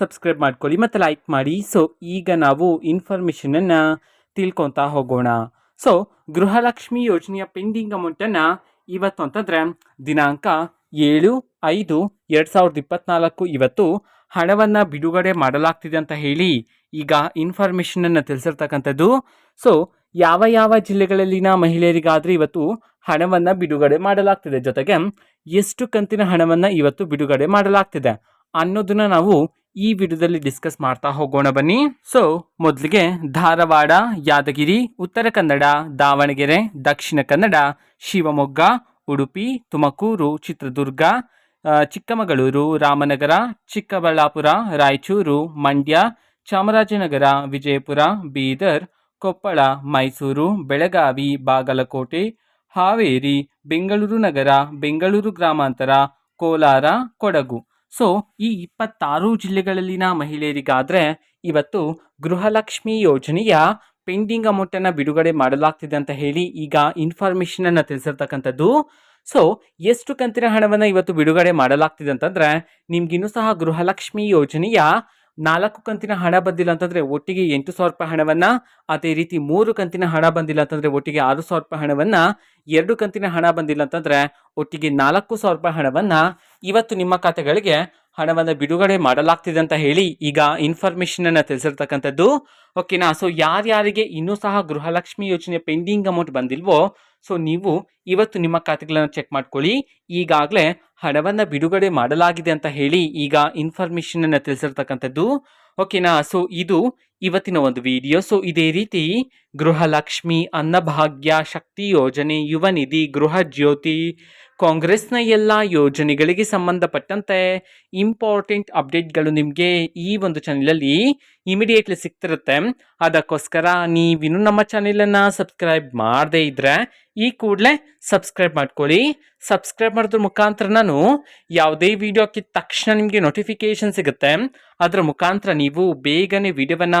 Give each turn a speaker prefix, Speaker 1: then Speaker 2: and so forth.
Speaker 1: Subscribe ಮಾಡ್ಕೊಳ್ಳಿ ಮತ್ತು like ಮಾಡಿ. ಸೊ ಈಗ ನಾವು ಇನ್ಫಾರ್ಮೇಷನನ್ನು ತಿಳ್ಕೊತಾ ಹೋಗೋಣ. ಸೊ ಗೃಹಲಕ್ಷ್ಮಿ ಯೋಜನೆಯ ಪೆಂಡಿಂಗ್ ಅಮೌಂಟನ್ನು ಇವತ್ತು ಅಂತಂದರೆ ದಿನಾಂಕ ಏಳು ಐದು ಎರಡು ಸಾವಿರದ ಇಪ್ಪತ್ತ್ನಾಲ್ಕು ಇವತ್ತು ಹಣವನ್ನು ಬಿಡುಗಡೆ ಮಾಡಲಾಗ್ತಿದೆ ಅಂತ ಹೇಳಿ ಈಗ ಇನ್ಫಾರ್ಮೇಷನನ್ನು ತಿಳಿಸಿರ್ತಕ್ಕಂಥದ್ದು. ಸೊ ಯಾವ ಯಾವ ಜಿಲ್ಲೆಗಳಲ್ಲಿನ ಮಹಿಳೆಯರಿಗಾದರೆ ಇವತ್ತು ಹಣವನ್ನು ಬಿಡುಗಡೆ ಮಾಡಲಾಗ್ತಿದೆ. ಜೊತೆಗೆ ಎಷ್ಟು ಕಂತಿನ ಹಣವನ್ನು ಇವತ್ತು ಬಿಡುಗಡೆ ಮಾಡಲಾಗ್ತಿದೆ ಅನ್ನೋದನ್ನು ನಾವು ಈ ವಿಡಿಯೋದಲ್ಲಿ ಡಿಸ್ಕಸ್ ಮಾಡ್ತಾ ಹೋಗೋಣ ಬನ್ನಿ. ಸೊ ಮೊದಲಿಗೆ ಧಾರವಾಡ, ಯಾದಗಿರಿ, ಉತ್ತರ ಕನ್ನಡ, ದಾವಣಗೆರೆ, ದಕ್ಷಿಣ ಕನ್ನಡ, ಶಿವಮೊಗ್ಗ, ಉಡುಪಿ, ತುಮಕೂರು, ಚಿತ್ರದುರ್ಗ ಚಿಕ್ಕಮಗಳೂರು, ರಾಮನಗರ, ಚಿಕ್ಕಬಳ್ಳಾಪುರ, ರಾಯಚೂರು, ಮಂಡ್ಯ, ಚಾಮರಾಜನಗರ, ವಿಜಯಪುರ, ಬೀದರ್, ಕೊಪ್ಪಳ, ಮೈಸೂರು, ಬೆಳಗಾವಿ, ಬಾಗಲಕೋಟೆ, ಹಾವೇರಿ, ಬೆಂಗಳೂರು ನಗರ, ಬೆಂಗಳೂರು ಗ್ರಾಮಾಂತರ, ಕೋಲಾರ, ಕೊಡಗು. ಸೊ ಈ ಇಪ್ಪತ್ತಾರು ಜಿಲ್ಲೆಗಳಲ್ಲಿನ ಮಹಿಳೆಯರಿಗಾದರೆ ಇವತ್ತು ಗೃಹಲಕ್ಷ್ಮಿ ಯೋಜನೆಯ ಪೆಂಡಿಂಗ್ ಅಮೌಂಟನ್ನು ಬಿಡುಗಡೆ ಮಾಡಲಾಗ್ತಿದೆ ಅಂತ ಹೇಳಿ ಈಗ ಇನ್ಫಾರ್ಮೇಷನನ್ನು ತಿಳಿಸಿರ್ತಕ್ಕಂಥದ್ದು. ಸೊ ಎಷ್ಟು ಕಂತಿನ ಹಣವನ್ನು ಇವತ್ತು ಬಿಡುಗಡೆ ಮಾಡಲಾಗ್ತಿದೆ ಅಂತಂದರೆ, ನಿಮ್ಗಿನ್ನೂ ಸಹ ಗೃಹಲಕ್ಷ್ಮಿ ಯೋಜನೆಯ ನಾಲ್ಕು ಕಂತಿನ ಹಣ ಬಂದಿಲ್ಲ ಅಂತಂದರೆ ಒಟ್ಟಿಗೆ ಎಂಟು ಸಾವಿರ ರೂಪಾಯಿ ಹಣವನ್ನು, ಅದೇ ರೀತಿ ಮೂರು ಕಂತಿನ ಹಣ ಬಂದಿಲ್ಲ ಅಂತಂದರೆ ಒಟ್ಟಿಗೆ ಆರು ಸಾವಿರ ರೂಪಾಯಿ ಹಣವನ್ನು, ಎರಡು ಕಂತಿನ ಹಣ ಬಂದಿಲ್ಲ ಅಂತಂದರೆ ಒಟ್ಟಿಗೆ ನಾಲ್ಕು ಸಾವಿರ ರೂಪಾಯಿ ಹಣವನ್ನು ಇವತ್ತು ನಿಮ್ಮ ಖಾತೆಗಳಿಗೆ ಹಣವನ್ನು ಬಿಡುಗಡೆ ಮಾಡಲಾಗ್ತಿದೆ ಅಂತ ಹೇಳಿ ಈಗ ಇನ್ಫಾರ್ಮೇಷನನ್ನು ತಿಳಿಸಿರ್ತಕ್ಕಂಥದ್ದು. ಓಕೆನಾ ಸೊ ಯಾರ್ಯಾರಿಗೆ ಇನ್ನೂ ಸಹ ಗೃಹಲಕ್ಷ್ಮಿ ಯೋಜನೆ ಪೆಂಡಿಂಗ್ ಅಮೌಂಟ್ ಬಂದಿಲ್ವೋ ಸೊ ನೀವು ಇವತ್ತು ನಿಮ್ಮ ಖಾತೆಗಳನ್ನು ಚೆಕ್ ಮಾಡ್ಕೊಳ್ಳಿ. ಈಗಾಗಲೇ ಹಣವನ್ನು ಬಿಡುಗಡೆ ಮಾಡಲಾಗಿದೆ ಅಂತ ಹೇಳಿ ಈಗ ಇನ್ಫಾರ್ಮೇಷನನ್ನು ತಿಳಿಸಿರ್ತಕ್ಕಂಥದ್ದು. ಓಕೆನಾ ಸೊ ಇದು ಇವತ್ತಿನ ಒಂದು ವಿಡಿಯೋ ಸೊ ಇದೇ ರೀತಿ ಗೃಹಲಕ್ಷ್ಮಿ, ಅನ್ನಭಾಗ್ಯ, ಶಕ್ತಿ ಯೋಜನೆ ಯುವ ನಿಧಿ ಗೃಹ ಜ್ಯೋತಿ, ಕಾಂಗ್ರೆಸ್ನ ಎಲ್ಲ ಯೋಜನೆಗಳಿಗೆ ಸಂಬಂಧಪಟ್ಟಂತೆ ಇಂಪಾರ್ಟೆಂಟ್ ಅಪ್ಡೇಟ್ಗಳು ನಿಮಗೆ ಈ ಒಂದು ಚಾನಲಲ್ಲಿ ಇಮಿಡಿಯೇಟ್ಲಿ ಸಿಗ್ತಿರುತ್ತೆ. ಅದಕ್ಕೋಸ್ಕರ ನೀವಿನ್ನೂ ನಮ್ಮ ಚಾನೆಲನ್ನು ಸಬ್ಸ್ಕ್ರೈಬ್ ಮಾಡದೇ ಇದ್ದರೆ ಈ ಕೂಡಲೇ ಸಬ್ಸ್ಕ್ರೈಬ್ ಮಾಡ್ಕೊಳ್ಳಿ. ಸಬ್ಸ್ಕ್ರೈಬ್ ಮಾಡಿದ್ರ ಮುಖಾಂತರ ನಾನು ಯಾವುದೇ ವಿಡಿಯೋ ಹಾಕಿದ ತಕ್ಷಣ ನಿಮಗೆ ನೋಟಿಫಿಕೇಶನ್ ಸಿಗುತ್ತೆ. ಅದರ ಮುಖಾಂತರ ನೀವು ಬೇಗನೆ ವಿಡಿಯೋವನ್ನು